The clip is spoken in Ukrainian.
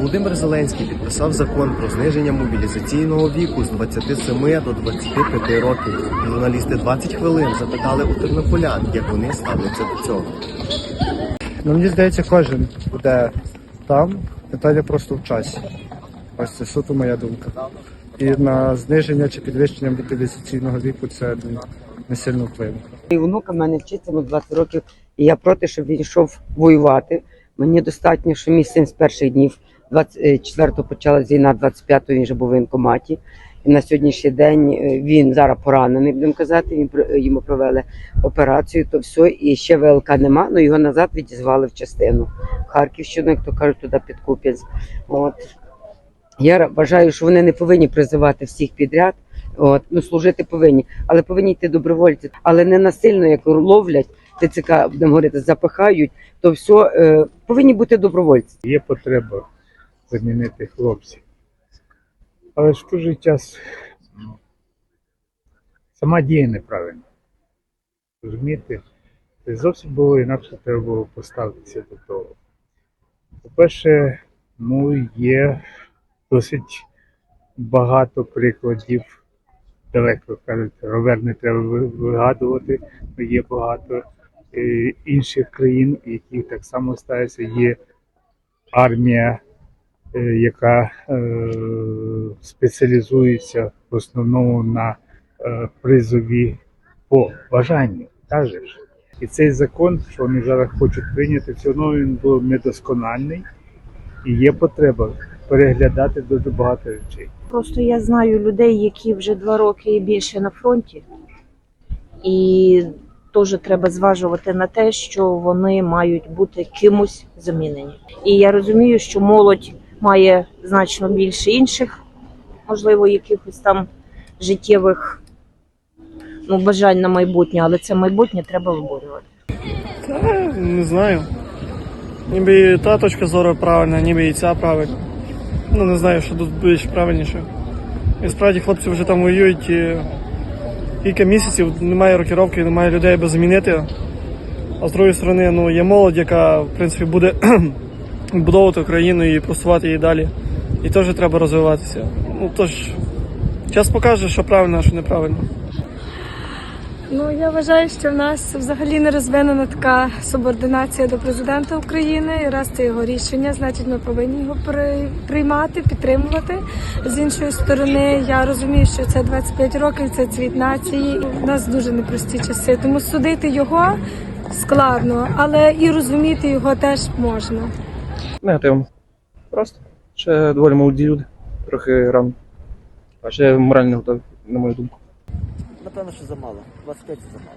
Володимир Зеленський підписав закон про зниження мобілізаційного віку з 27 до 25 років. Журналісти 20 хвилин запитали у тернополян, як вони ставляться до цього. Ну, мені здається, кожен буде там. Питання просто в часі. Ось це суто моя думка. І на зниження чи підвищення мобілізаційного віку це не сильно вплине. І внука в мене вчиться йому 20 років, і я проти, щоб він йшов воювати. Мені достатньо, що мій син з перших днів 24-го почалась війна, 25-го він вже був в воєнкоматі. І на сьогоднішній день е, він зараз поранений, будемо казати. Він йому провели операцію, то все, і ще ВЛК нема, але його назад відізвали в частину Харківщину, як то кажуть, туди під Куп'янськ. Я вважаю, що вони не повинні призивати всіх підряд. От ну служити повинні, але повинні йти добровольці, але не насильно, як ловлять ТЦК, будемо говорити, запихають. То все е, повинні бути добровольці. є потреба замінити хлопців. Але ж в той же час ну, сама дія неправильна. Розумієте? Це зовсім було інакше треба було поставитися до того. По-перше, ну, є досить багато прикладів. Далеко кажуть, ровер не треба вигадувати, бо є багато е, інших країн, які так само стаються. Є армія, яка е, спеціалізується в основному на е, призові по бажанню. Кажеш. І цей закон, що вони зараз хочуть прийняти, все одно він був недоскональний і є потреба переглядати дуже багато речей. Просто я знаю людей, які вже два роки і більше на фронті, і теж треба зважувати на те, що вони мають бути кимось замінені. І я розумію, що молодь має значно більше інших, можливо, якихось там життєвих ну, бажань на майбутнє, але це майбутнє треба виборювати. Не знаю. Ніби і та точка зору правильна, ніби і ця правильна. Ну не знаю, що тут більш правильніше. І справді хлопці вже там воюють і кілька місяців, немає рокіровки, немає людей аби замінити. А з другої сторони, ну є молодь, яка в принципі буде будовувати Україну і просувати її далі. І теж треба розвиватися. Ну тож, час покаже, що правильно, а що неправильно. Ну я вважаю, що в нас взагалі не розвинена така субординація до президента України. І раз це його рішення, значить ми повинні його приймати, підтримувати. З іншої сторони, я розумію, що це 25 років, це цвіт нації. У нас дуже непрості часи, тому судити його складно, але і розуміти його теж можна. Негативно. Просто. Ще доволі молоді люди, трохи рано. А ще морально не готові, на мою думку. Напевно, що замало. 25 це замало.